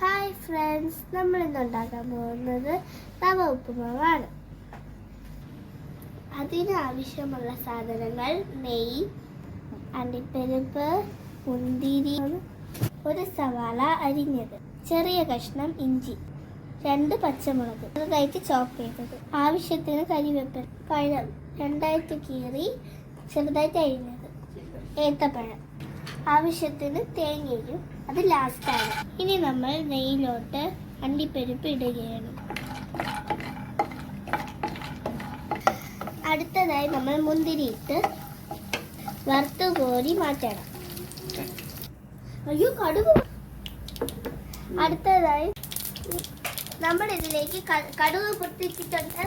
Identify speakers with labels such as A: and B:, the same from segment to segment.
A: Hi friends നമ്മൾ ഇന്ന് ഉണ്ടാക്കാൻ പോകുന്നത് റവ ഉപ്പുമാവാണ്. അതിന് ആവശ്യമുള്ള സാധനങ്ങൾ നെയ് അണ്ടിപ്പരിപ്പ് മുന്തിരി ഒരു സവാള അരിഞ്ഞത് ചെറിയ കഷ്ണം ഇഞ്ചി രണ്ട് പച്ചമുളക് ചെറുതായിട്ട് ചോപ്പ് ചെയ്തത് ആവശ്യത്തിന് കരിവേപ്പൻ പഴം രണ്ടായിട്ട് കീറി ചെറുതായിട്ട് അരിഞ്ഞത് ഏത്തപ്പഴം. ആവശ്യത്തിന് തേങ്ങയും അത് ലാസ്റ്റാണ് ഇനി നമ്മൾ നെയ്യിലോട്ട് അണ്ടിപ്പരിപ്പ് ഇടുകയാണ്. അടുത്തതായി നമ്മൾ മുന്തിരി ഇട്ട് വറുത്ത് കോരി മാറ്റണം. അയ്യോ കടുക് അടുത്തതായി നമ്മൾ ഇതിലേക്ക് കടുവ കടുക് പൊട്ടിച്ചിട്ടുണ്ട്.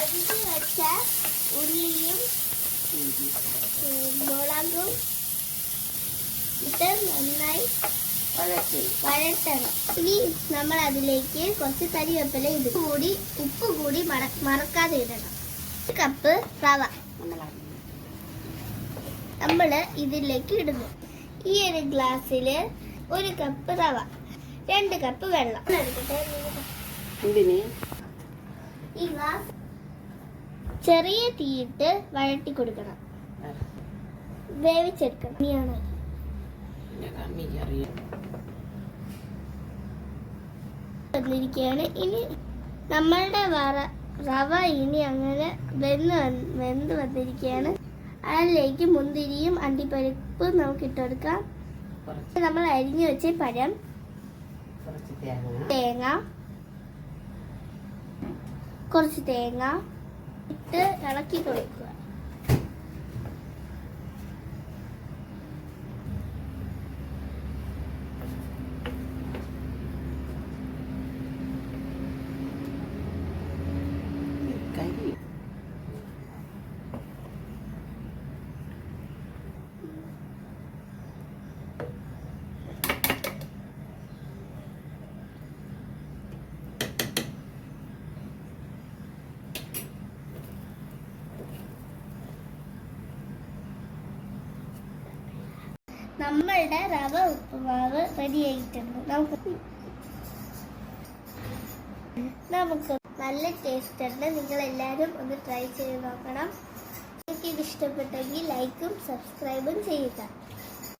A: അരിഞ്ഞ് വെച്ച ഉള്ളിയും മുളകും ഇട്ട് നന്നായി വഴറ്റണം. ഇനി നമ്മൾ അതിലേക്ക് കുറച്ച് കരിവേപ്പില ഇത് കൂടി ഉപ്പ് കൂടി മറക്കാതെ ഇടണം. ഒരു കപ്പ് റവ. നമ്മൾ ഇതിലേക്ക് ഇടുന്നു. ഈ ഒരു ഗ്ലാസ്സിൽ ഒരു കപ്പ് റവ രണ്ട് കപ്പ് വെള്ളം. ഈ ഗ്ലാസ് ചെറിയ തീയിട്ട് വഴട്ടി കൊടുക്കണം. വേവിച്ചെടുക്കണം. ഇനിയാണ്? വന്നിരിക്കുകയാണ്. ഇനി നമ്മളുടെ വറ റവ ഇനി അങ്ങനെ വെന്ന് വെന്ത് വന്നിരിക്കുകയാണ്. അതിലേക്ക് മുന്തിരിയും അണ്ടിപ്പരിപ്പും നമുക്ക് ഇട്ടെടുക്കാം. നമ്മൾ അരിഞ്ഞു വെച്ച പഴം.
B: തേങ്ങ.
A: കുറച്ച് തേങ്ങ. ഇട്ട് ഇളക്കി കൊടുക്കുക. നമ്മളുടെ റവ ഉപ്പുമാവ് റെഡി ആയിട്ടുണ്ട്. നമുക്ക് നമുക്ക് നല്ല ടേസ്റ്റ് ഉണ്ട്. നിങ്ങൾ എല്ലാവരും ഒന്ന് ട്രൈ ചെയ്ത് നോക്കണം. നിങ്ങൾക്ക് ഇത് ഇഷ്ടപ്പെട്ടെങ്കിൽ ലൈക്കും സബ്സ്ക്രൈബും ചെയ്യുക.